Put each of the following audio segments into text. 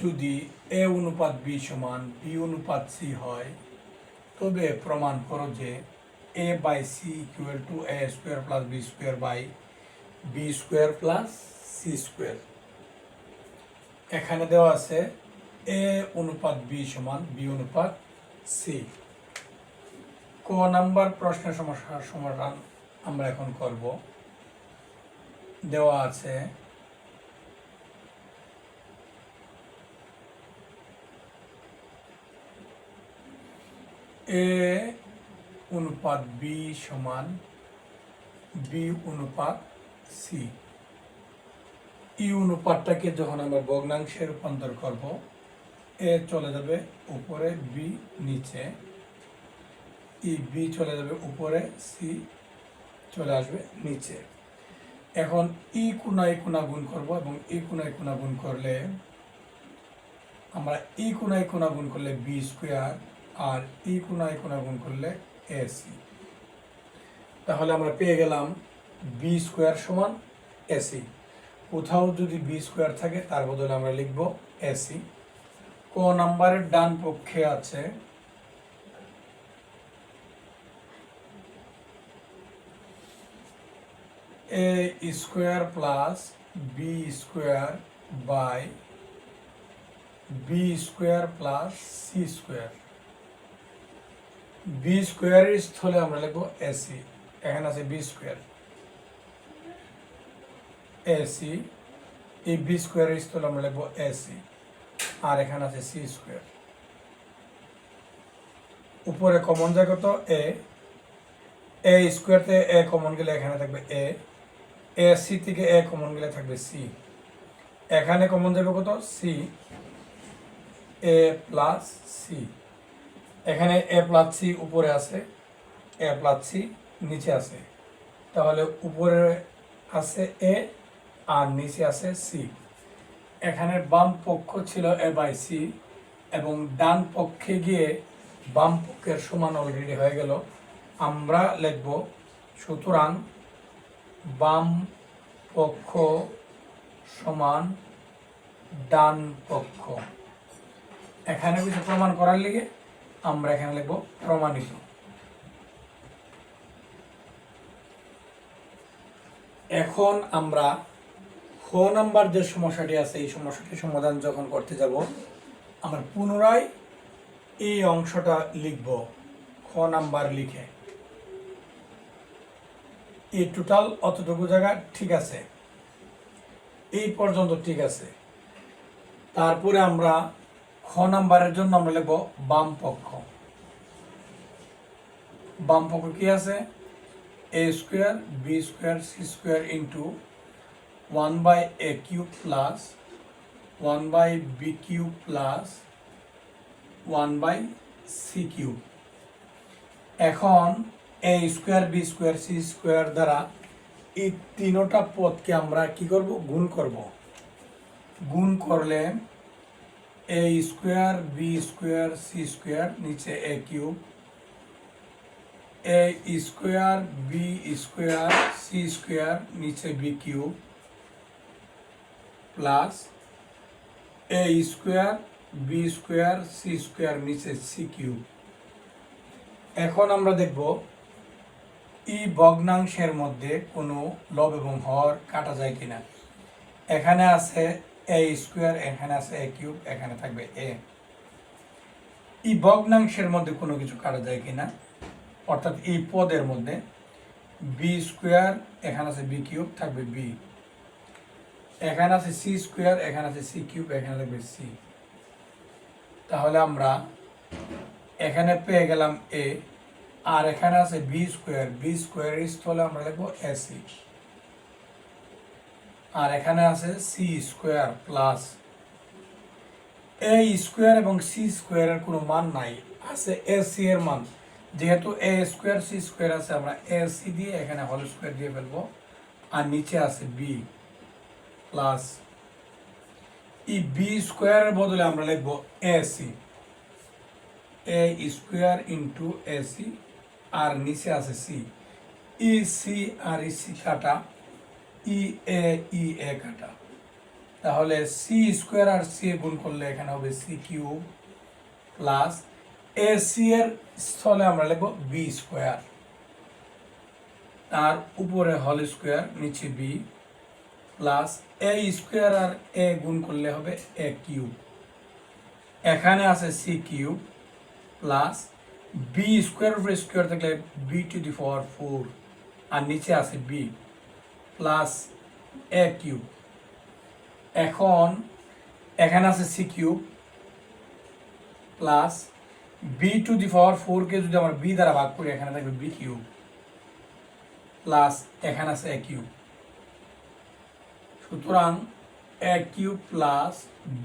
যদি এ অনুপাত বি সমান, বি অনুপাত সি হয়, তবে প্রমাণ করো যে A by C equal to A square plus B square by B square plus C square এখানে দেওয়া আছে এ অনুপাত বি সমান বি অনুপাত সি ক নাম্বার প্রশ্নের সমস্যার সমাধান আমরা এখন করব। দেওয়া আছে এ অনুপাত বি সমান বি অনুপাত সি। ই অনুপাতটাকে যখন আমরা ভগ্নাংশে রূপান্তর করব, এ চলে যাবে উপরে বি নিচে। ই বি চলে যাবে উপরে, সি চলে আসবে নিচে। এখন ই কোনায় কোনা গুণ করব এবং ই কোনায় কোনা গুণ করলে, আমরা ই কোনায় কোনা গুণ করলে বি স্কোয়ার আর ই কোনায় কোনা গুণ করলে এ, সি। তাহলে আমরা পেয়ে গেলাম বি স্কোয়ার সমান এসি কোথাও যদি বি স্কোয়ার থাকে, তার বদলে আমরা লিখব এসি ক নাম্বারের ডান পক্ষে আছে A square plus B square by B square plus C square. B স্কোয়ারের স্থলে আমরা লিখব এসি এখানে আছে বি স্কোয়ার এসি এই বি স্কোয়ারের স্থলে আমরা লিখব এসি আর এখানে আছে সি স্কোয়ার উপরে কমন যায় কত? এ এ স্কোয়ারতে এ কমন গেলে এখানে থাকবে এ এ সি থেকে এ কমন গেলে থাকবে সি এখানে কমন যাবে কত? সি এ প্লাস সি এখানে এ প্লাস সি উপরে আছে, এ প্লাস সি নিচে আছে। তাহলে উপরে আছে এ আর নিচে আছে সি এখানে বাম পক্ষ ছিল এ বাই সি এবং ডান পক্ষে গিয়ে বাম পক্ষের সমান অলরেডি হয়ে গেল। আমরা লিখব, সুতরাং বাম পক্ষ সমান ডান পক্ষ। এখানে কিছু প্রমাণ করার লিগে? আমরা এখানে লিখব প্রমাণিত। এখন আমরা খ নাম্বার যে সমস্যাটি আছে, এই সমস্যাটি সমাধান যখন করতে যাব, আমরা পুনরায় এই অংশটা লিখব খ নাম্বার লিখে। এই টোটাল অতটুকু জায়গা ঠিক আছে। এই পর্যন্ত ঠিক আছে। তারপরে আমরা খ নাম্বারের জন্য আমরা লিখব বাম পক্ষ। বাম পক্ষ কি আছে? A square B square C square into one by A cube plus one by B cube plus one by C cube এখন A square B square C square দ্বারা এই তিনোটা পদকে আমরা কি করব? গুণ করব। গুণ করলে A square B square C square নিচে A cube A square B square C square নিচে B cube plus A square B square C square নিচে সি কিউব এখন আমরা দেখব ই ভগ্নাংশের মধ্যে কোনো লব এবং হর কাটা যায় কিনা। এখানে আছে এ স্কোয়ার এখানে আছে এ কিউব এখানে থাকবে এ ই ভগ্নাংশের মধ্যে কোনো কিছু কাটা যায় কিনা? অর্থাৎ এই পদের মধ্যে বি স্কোয়ার এখানে আছে বি কিউব থাকবে বি এখানে আছে সি স্কোয়ার এখানে আছে সি কিউব এখানে থাকবে সি তাহলে আমরা এখানে পেয়ে গেলাম এ আর এখানে আছে বি স্কোয়ার বি স্কোয়ার স্থলে আমরা লিখব এসি আর এখানে আছে C square plus A square এবং সি স্কোয়ারের কোনো মান নাই। আছে এ সি এর মান। যেহেতু এ স্কোয়ার সি স্কোয়ার আছে, আমরা এ সি দিয়ে এখানে হোল স্কোয়ার দিয়ে ফেলব। আর নিচে আছে বি প্লাস ই বি স্কোয়ারের বদলে আমরা লিখব A C A square into A C আর নিচে আছে সি ই সি আর ই সি কাটা ই এ ই এ কাটা তাহলে সি স্কোয়ার আর সি এ গুণ করলে এখানে হবে C cube plus A C এর স্থলে আমরা লিখব বি স্কোয়ার তার উপরে হল স্কোয়ার নিচে বি প্লাস এ স্কোয়ার আর এ গুণ করলে হবে এ কিউব এখানে আছে C cube plus B square উপরে স্কোয়ার থাকলে B to the power four আর নিচে আছে বি প্লাস এ কিউব এখন এখানে আছে C cube plus B to the power ফোরকে যদি আমরা বি দ্বারা ভাগ করি, এখানে থাকবে বি কিউব প্লাস এখানে আছে এ কিউব সুতরাং A cube plus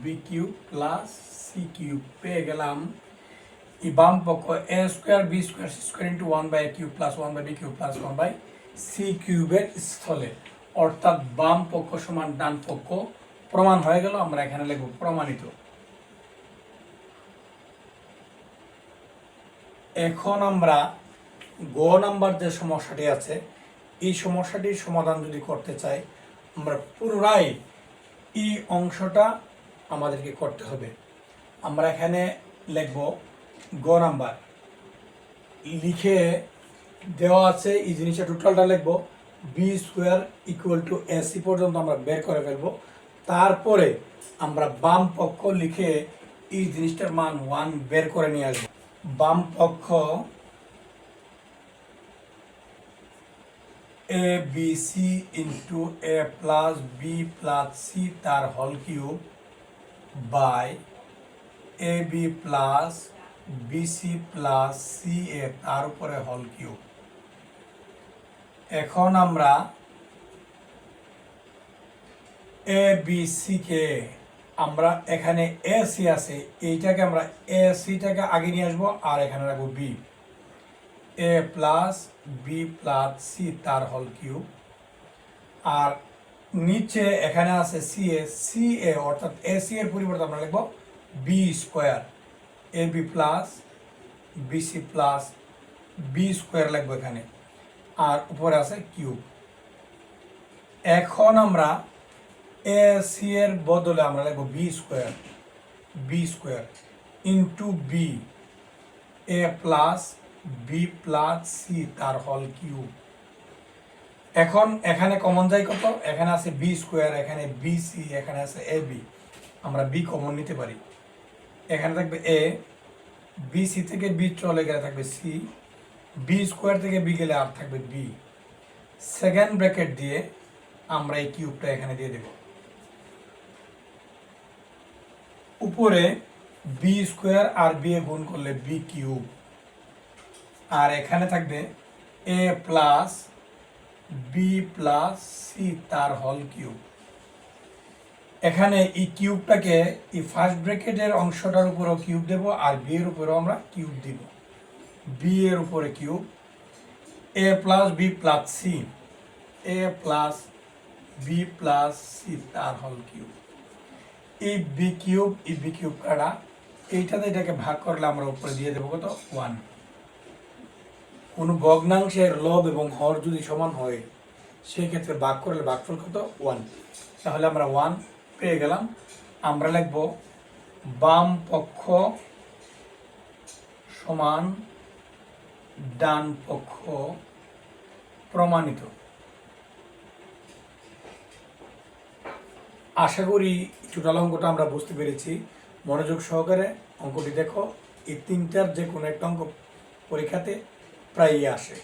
B cube plus C cube পেয়ে গেলাম। এই বাম পক্ষ A square B square C square into one by cube plus one by B cube plus one by C কিউবের স্থলে, অর্থাৎ বাম পক্ষ সমান ডান পক্ষ, প্রমাণ হয়ে গেল, আমরা এখানে লিখব প্রমাণিত। এখন আমরা গ নাম্বার যে সমস্যাটি আছে, এই সমস্যাটির সমাধান যদি করতে চাই, আমরা পুনরায় এই অংশটা আমাদেরকে করতে হবে। আমরা এখানে লিখব গ নাম্বার। লিখে দেওয়া আছে, এই জিনিসটা টোটালটা লিখব। B square equal to AC পর্যন্ত আমরা বের করে ফেলব। তারপরে আমরা বাম পক্ষ লিখে এই জিনিসটার মান ওয়ান বের করে নিয়ে আসব। বাম পক্ষ A B C into A plus B plus C তার হল cube by A B plus BC plus C A তার উপরে হল কিউব এখন আমরা এ বি কে আমরা এখানে এ সি আছে, এইটাকে আমরা এ সিটাকে আগে নিয়ে আসব, আর এখানে রাখব B A plus B plus C তার হল কিউ আর নিচে এখানে আছে সি এ সি এ অর্থাৎ এ সি এর পরিবর্তে আমরা লিখব B square A B plus B C plus B square লিখব এখানে। আর উপরে আছে কিউব। এখন আমরা এ সি এর বদলে আমরা লিখব B square B square into B A plus B plus C তার হল কিউব এখন এখানে কমন যায় কত? এখানে আছে বি স্কোয়ার এখানে বি সি এখানে আছে এ বি আমরা বি কমন নিতে পারি। এখানে থাকবে এ বি সি থেকে বি চলে গেলে থাকবে সি বি স্কোয়ার থেকে বি গেলে আর থাকবে বি সেকেন্ড ব্র্যাকেট দিয়ে আমরা এই কিউবটা এখানে দিয়ে দেব। উপরে বি স্কোয়ার আর বি এ গুণ করলে বি কিউব আর এখানে থাকবে A plus B plus C তার হল কিউব এখানে এই কিউবটাকে এই ফার্স্ট ব্র্যাকেটের অংশটার উপরেও কিউব দেব আর বি এর উপরেও আমরা কিউব দিব। বি এর উপরে cube A plus B plus C A plus B plus C তার হল কিউব এই বি কিউব এই বি কিউব কাটা, এইটাতে এটাকে ভাগ করলে আমরা উপরে দিয়ে দেবো কত? ওয়ান কোনো ভগ্নাংশের লব এবং হর যদি সমান হয় সেই ক্ষেত্রে ভাগ করলে ভাগফল কত? ওয়ান তাহলে আমরা ওয়ান পেয়ে গেলাম। আমরা লিখব বাম পক্ষ সমান ডান পক্ষ প্রমাণিত। আশা করি চুটাল অঙ্কটা আমরা বুঝতে পেরেছি। মনোযোগ সহকারে অঙ্কটি দেখো। এই তিনটার যে কোনো একটা অঙ্ক পরীক্ষাতে প্রায়ই আসে।